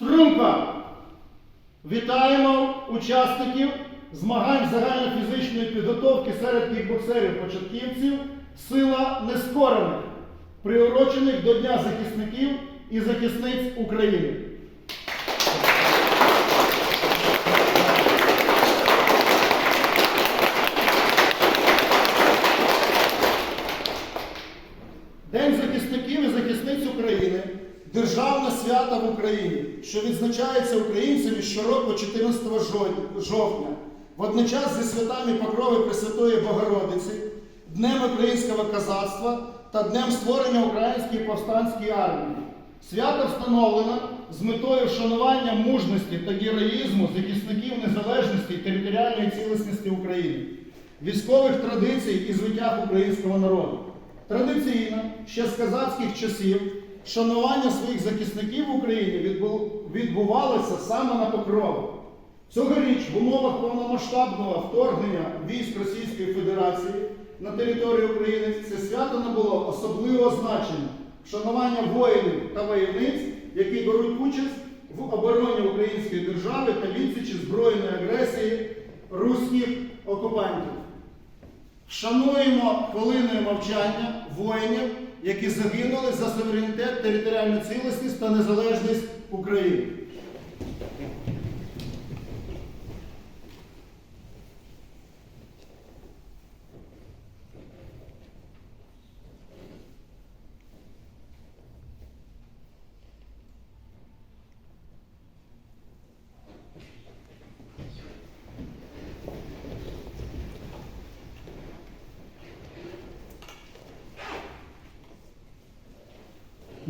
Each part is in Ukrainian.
Струнка! Вітаємо учасників змагань загальнофізичної підготовки серед кікбоксерів-початківців Сила нескорених, приурочених до Дня захисників і захисниць України. День захисників і захисниць України державне свято в Україні, що відзначається українцями щороку 14 жовтня, водночас зі святами Покрови Пресвятої Богородиці, Днем українського козацтва та Днем створення Української повстанської армії. Свято встановлено з метою вшанування мужності та героїзму захисників незалежності і територіальної цілісності України, військових традицій і звитяг українського народу. Традиційно, ще з казацьких часів, шанування своїх захисників в Україні відбувалося саме на покрову. Цьогоріч в умовах повномасштабного вторгнення військ Російської Федерації на територію України це свято набуло особливого значення вшанування воїнів та воєвниць, які беруть участь в обороні української держави та відсічі збройної агресії руських окупантів. Вшануємо хвилиною мовчання воїнів, які загинули за суверенітет, територіальну цілісність та незалежність України.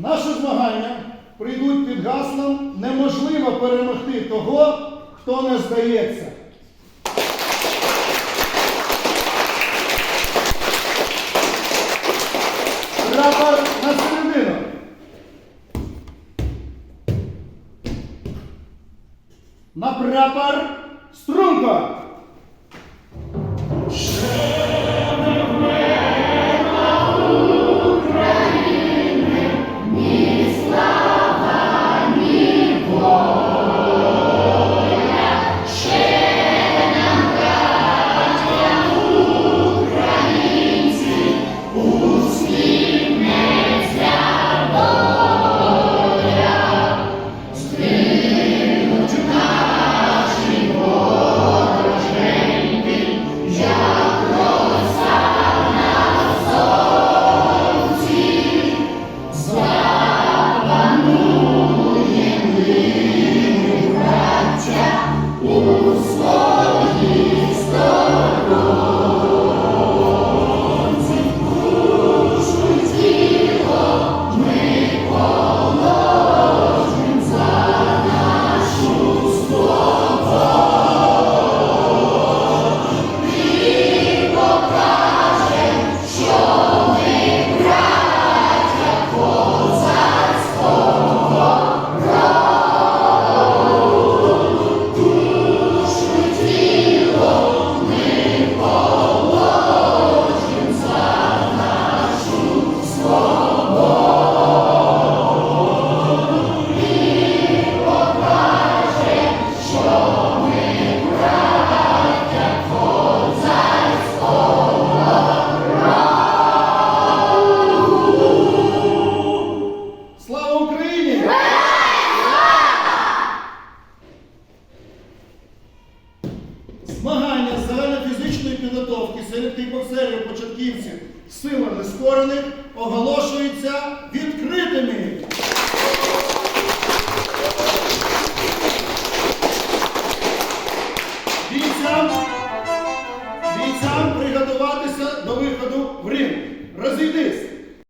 Наші змагання прийдуть під гаслом неможливо перемогти того, хто не здається. Прапор на середину. На прапор струнко. Os початківців сила нескорених оголошуються відкритими. Бійцям, бійцям приготуватися до виходу в Рим. Розійдись!